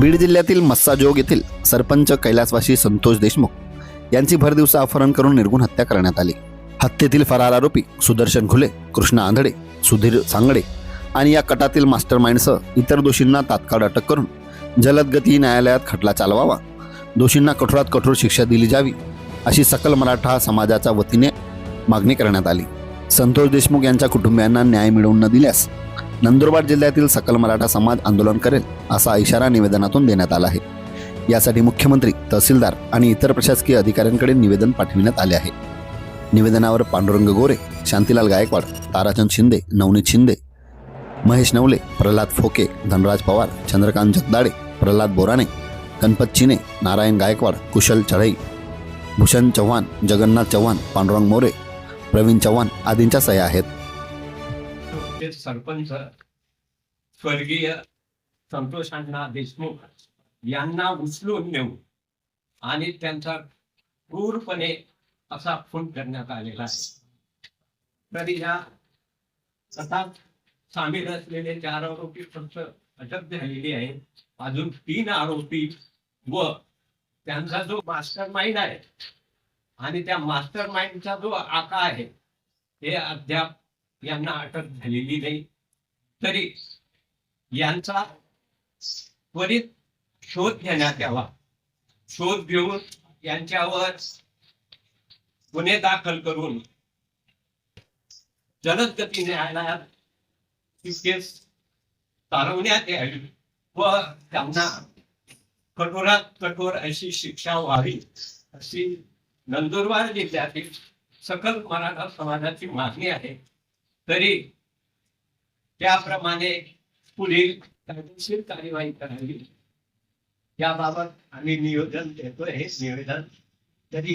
बीड जिल्ह्यातील मस्साजोग येथील सरपंच कैलासवासी संतोष देशमुख यांची भरदिवसा अपहरण करून निर्गुण हत्या करण्यात आली. हत्येतील फरार आरोपी सुदर्शन खुले कृष्णा आंधळे सुधीर सांगडे आणि या कटातील मास्टर माइंडसह इतर दोषींना तात्काळ अटक करून जलद गती न्यायालयात खटला चालवावा दोषींना कठोरात कठोर शिक्षा दिली जावी अशी सकल मराठा समाजाच्या वतीने मागणी करण्यात आली. संतोष देशमुख यांच्या कुटुंबियांना न्याय मिळवून न दिल्यास नंदुरबार जिल्ह्यातील सकल मराठा समाज आंदोलन करेल असा इशारा निवेदनातून देण्यात आला आहे. यासाठी मुख्यमंत्री तहसीलदार आणि इतर प्रशासकीय अधिकाऱ्यांकडे निवेदन पाठविण्यात आले आहे. निवेदनावर पांडुरंग गोरे शांतीलाल गायकवाड ताराचंद शिंदे नवनीत शिंदे महेश नवले प्रल्हाद फोके धनराज पवार चंद्रकांत जगदाडे प्रल्हाद बोराणे गणपत चिने नारायण गायकवाड कुशल चढई भूषण चव्हाण जगन्नाथ चव्हाण पांडुरंग मोरे प्रवीण चव्हाण आदींच्या सह्या आहेत. ते सरपंच स्वर्गीय संतोषांना देशमुख यांना उचलून नेऊ आणि त्यांचा क्रूरपणे असा खून करण्यात आलेला आहे. तरी या कथात सामील असलेले चार आरोपी फक्त अटक झालेली आहे अजून तीन आरोपी व त्यांचा जो मास्टर माइंड आहे आणि त्या मास्टर माइंडचा जो आका आहे हे अद्याप यांना अटक झालेली नाही. तरी यांचा त्वरित शोध घेण्यात यावा. शोध घेऊन यांच्यावर गुन्हे दाखल करून जलद गती न्यायालयात ही केस चालवण्यात यावी व त्यांना कठोरात कठोर अशी शिक्षा व्हावी अशी नंदुरबार जिल्ह्यातील सकल मराठा समाजाची मागणी आहे. तरी त्याप्रमाणे पुढील कायदेशीर कार्यवाही करावी. याबाबत आम्ही नियोजन देतोय हे निवेदन तरी